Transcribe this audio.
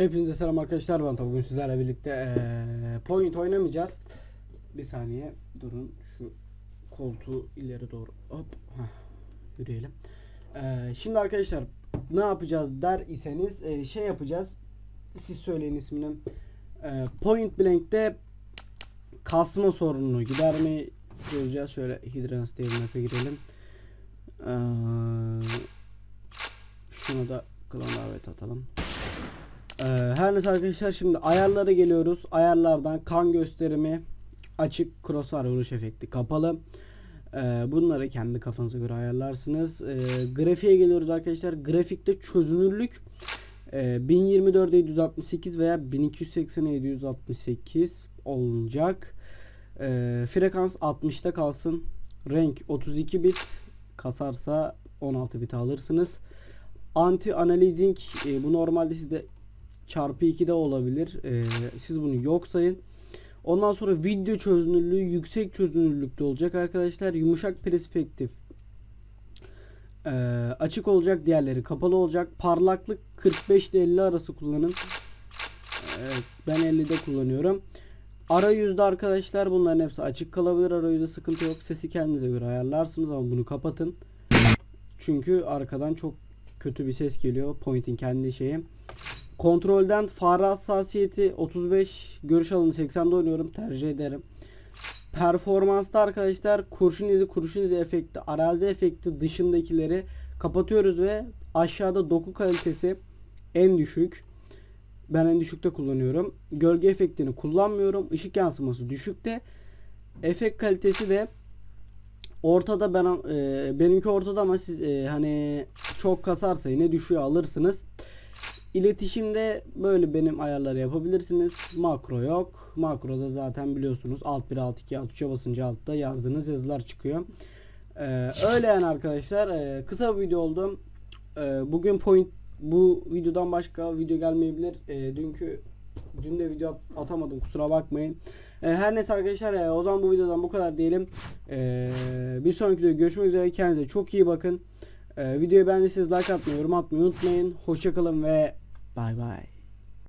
Hepinize selam arkadaşlar ben bugün sizlerle birlikte eee, point oynamayacağız. Bir saniye durun şu koltuğu ileri doğru hop heh, yürüyelim. Eee, şimdi arkadaşlar ne yapacağız der iseniz eee, şey yapacağız. Siz söyleyin ismini. Eee, point blank'te kasma sorununu gidermeyi çözeceğiz. Şöyle Hydrans diye girelim. Eee, şuna da klan davet atalım. Ee, her neyse arkadaşlar şimdi ayarlara geliyoruz. Ayarlardan kan gösterimi açık, crossbar vuruş efekti kapalı. Ee, bunları kendi kafanıza göre ayarlarsınız. Ee, grafiğe geliyoruz arkadaşlar. Grafikte çözünürlük e, 1024 768 veya 1280 768 olacak. Ee, frekans 60'ta kalsın. Renk 32 bit kasarsa 16 bit alırsınız. Anti analizing e, bu normalde sizde çarpı 2'de olabilir. Ee, siz bunu yok sayın. Ondan sonra video çözünürlüğü yüksek çözünürlükte olacak arkadaşlar. Yumuşak perspektif ee, açık olacak. Diğerleri kapalı olacak. Parlaklık 45 ile 50 arası kullanın. Evet, ben 50'de kullanıyorum. Arayüzde arkadaşlar bunların hepsi açık kalabilir. Arayüzde sıkıntı yok. Sesi kendinize göre ayarlarsınız ama bunu kapatın. Çünkü arkadan çok kötü bir ses geliyor. Point'in kendi şeyi. Kontrolden fare hassasiyeti 35 görüş alanı 80'de oynuyorum tercih ederim. Performansta arkadaşlar kurşun izi kurşun izi efekti arazi efekti dışındakileri kapatıyoruz ve aşağıda doku kalitesi en düşük. Ben en düşükte kullanıyorum. Gölge efektini kullanmıyorum. Işık yansıması düşükte. Efekt kalitesi de ortada ben e, benimki ortada ama siz e, hani çok kasarsa yine düşüyor alırsınız. İletişimde böyle benim ayarları yapabilirsiniz. Makro yok. Makroda zaten biliyorsunuz alt 1 alt 2 alt 3'e basınca altta yazdığınız yazılar çıkıyor. Ee, öyle yani arkadaşlar. Ee, kısa bir video oldu. Ee, bugün point bu videodan başka video gelmeyebilir. Ee, dünkü dün de video at- atamadım kusura bakmayın. Ee, her neyse arkadaşlar e, o zaman bu videodan bu kadar diyelim. Ee, bir sonraki videoda görüşmek üzere. Kendinize çok iyi bakın. Ee, videoyu beğendiyseniz like atmayı, yorum atmayı unutmayın. Hoşçakalın ve Bye bye.